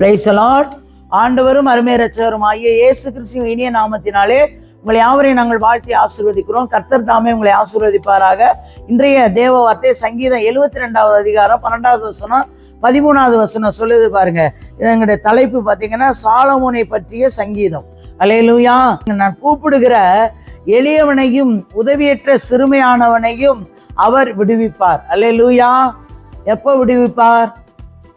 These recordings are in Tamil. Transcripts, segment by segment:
பிரைசலாட் ஆண்டவரும் அருமை ரச்சகரும் ஆகிய இயேசு கிறிஸ்துவின் இனிய நாமத்தினாலே உங்களை யாவரையும் நாங்கள் வாழ்த்தி ஆசீர்வதிக்கிறோம். கர்த்தர் தாமே உங்களை ஆசீர்வதிப்பாராக. இன்றைய தேவ வார்த்தை சங்கீதம் எழுபத்தி ரெண்டாவது அதிகாரம் பன்னெண்டாவது வசனம் பதிமூணாவது வசனம் சொல்லுது பாருங்க. எங்களுடைய தலைப்பு பார்த்தீங்கன்னா சாலமோனை பற்றிய சங்கீதம். அலையலூயா நான் கூப்பிடுகிற எளியவனையும் உதவியற்ற சிறுமையானவனையும் அவர் விடுவிப்பார். அலையலூயா எப்போ விடுவிப்பார்?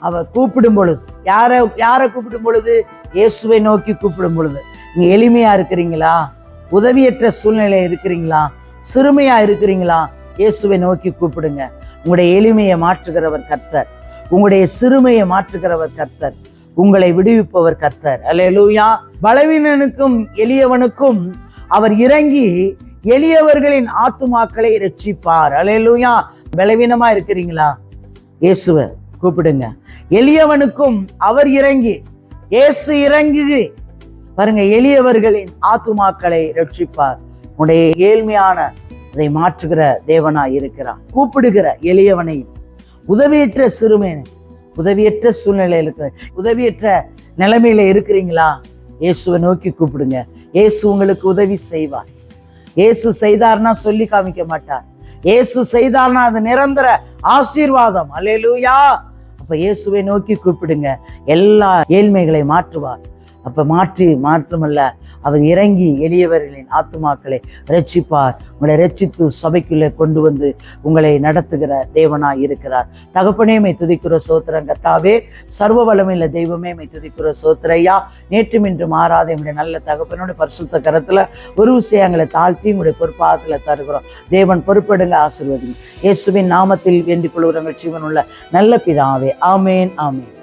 அவர் கூப்பிடும் பொழுது யாரை யாரை கூப்பிடும் பொழுது? இயேசுவை நோக்கி கூப்பிடும் பொழுது. நீங்க எளிமையா இருக்கிறீங்களா? உதவியற்ற சூழ்நிலை இருக்கிறீங்களா? சிறுமையாக இருக்கிறீங்களா? இயேசுவை நோக்கி கூப்பிடுங்க. உங்களுடைய எளிமையை மாற்றுகிறவர் கர்த்தர். உங்களுடைய சிறுமையை மாற்றுகிறவர் கர்த்தர். உங்களை விடுவிப்பவர் கர்த்தர். அல்லேலூயா பலவீனனுக்கும் எளியவனுக்கும் அவர் இறங்கி எளியவர்களின் ஆத்துமாக்களை ரட்சிப்பார். அலையலூயா பலவீனமா இருக்கிறீங்களா? இயேசுவர் கூப்பிடுங்க. எளியவனுக்கும் அவர் இறங்கி இயேசு இறங்கி பாருங்க எளியவர்களின் ஆத்துமாக்களை ரட்சிப்பார். உடைய ஏழ்மையான அதை மாற்றுகிற தேவனாய் இருக்கிறார். கூப்பிடுகிற எளியவனையும் உதவியற்ற சிறுமையனை உதவியற்ற சூழ்நிலையில் இருக்கிற உதவியற்ற நிலைமையில இருக்கிறீங்களா? இயேசுவை நோக்கி கூப்பிடுங்க. இயேசு உங்களுக்கு உதவி செய்வார். இயேசு செய்தார்னா சொல்லி காமிக்க மாட்டார். இயேசு செய்தார்னா அது நிரந்தர ஆசீர்வாதம். அல்லேலூயா! இயேசுவை நோக்கி கூப்பிடுங்க. எல்லா ஏழ்மைகளை மாற்றுவார். அப்ப மாற்றி மாற்றமல்ல அவர் இறங்கி எளியவர்களின் ஆத்துமாக்களை ரட்சிப்பார். உங்களை ரட்சித்து சபைக்குள்ளே கொண்டு வந்து உங்களை நடத்துகிற தேவனாய் இருக்கிறார். தகப்பனே மை துதிக்கிற சோத்திரம் கத்தாவே சர்வ வளமில்ல தெய்வமே மை துதிக்கிற சோத்திரையா நேற்றும் இன்று மாறாத எங்களுடைய நல்ல தகப்பனோட பரிசுத்த கரத்தில் ஒரு விஷயங்களை தாழ்த்தி உங்களுடைய பொறுப்பாகத்தில் தருகிறோம். தேவன் பொறுப்பெடுங்க ஆசிர்வதி இயேசுவின் நாமத்தில் வேண்டிக் கொள்கிறவங்கள் ஜீவனுள்ள நல்ல பிதாவே. ஆமேன் ஆமேன்.